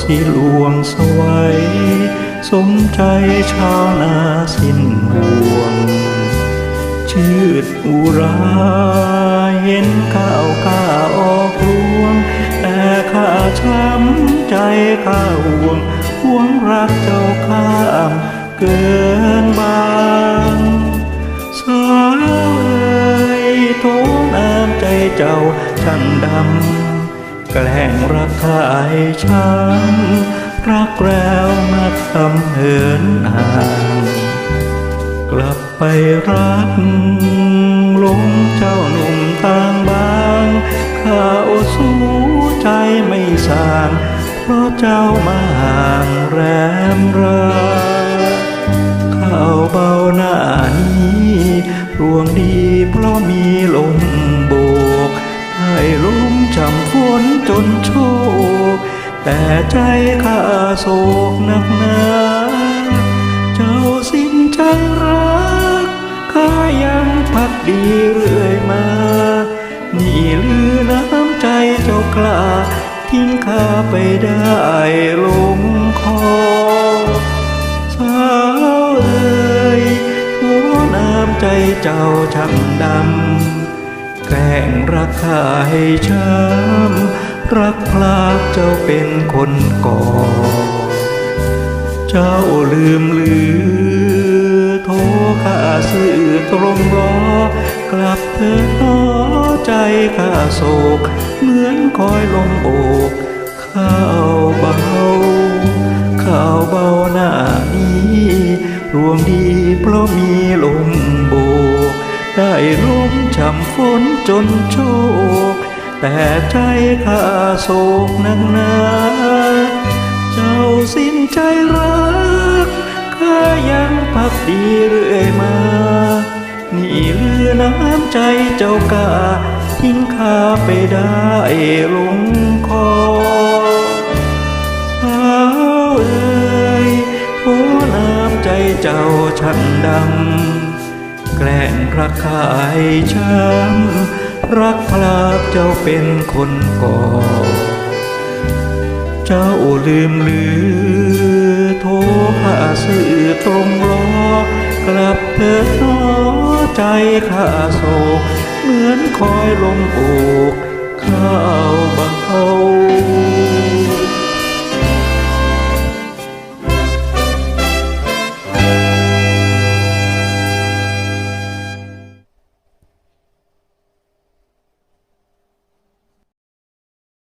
สิหลวงสวัยสมใจชาวนาสิ้นห่วง ชืดอุราเห็นข้าวข้าออกรวง แต่ข้าช้ำใจข้าห่วงห่วงรักเจ้าข้ามเกินบางสาวเอ่ยโทน้ำใจเจ้าช่างดำ แกล้งรักขายช้ำรักแล้วมาทำเหินห่างกลับไปรักหลงเจ้าหนุ่มต่างบางข้าโอสู้ใจไม่สางเพราะเจ้ามาห่างแรมราข้าวเบาหน้านี้รวงดี จนโชกแต่ใจข้าโศกหนักหนาเจ้าสิ้นใจรักข้ายังพักดีเรื่อยมา นี่ลือน้ำใจเจ้ากล้า ทิ้งข้าไปได้ลงคอสาวเอ่ยหัวน้ำใจเจ้าช่างดำแกล้งรักข้าให้ช้ำ รักพลากเจ้าเป็นคนก่อ เจ้าลืมลือ โทรข้าสื่อตรงรอกลับเธอน้อใจข้าโศก เหมือนคอยลมโอกข้าวเบา ข้าวเบาหน้านี้รวมดีเพราะมีลมโบก ได้ลมช่ำฝนจนโชก แต่ใจข้าโศกหนักหนา เจ้าสิ้นใจรักข้ายังพักดีเรื่อยมา นี่เลือน้ำใจเจ้ากาทิ้งข้าไปได้ลงคอสาวเอ่ยโอ้น้ำใจเจ้าช่างดำ แกล้งรักขายช้ำ รักพลากเจ้าเป็นคนก่อ เจ้าลืมลือ โทรหาสื่อตรงรอกลับเถิดน้อใจข้าโศก เหมือนคอยลมโอกข้าวเบา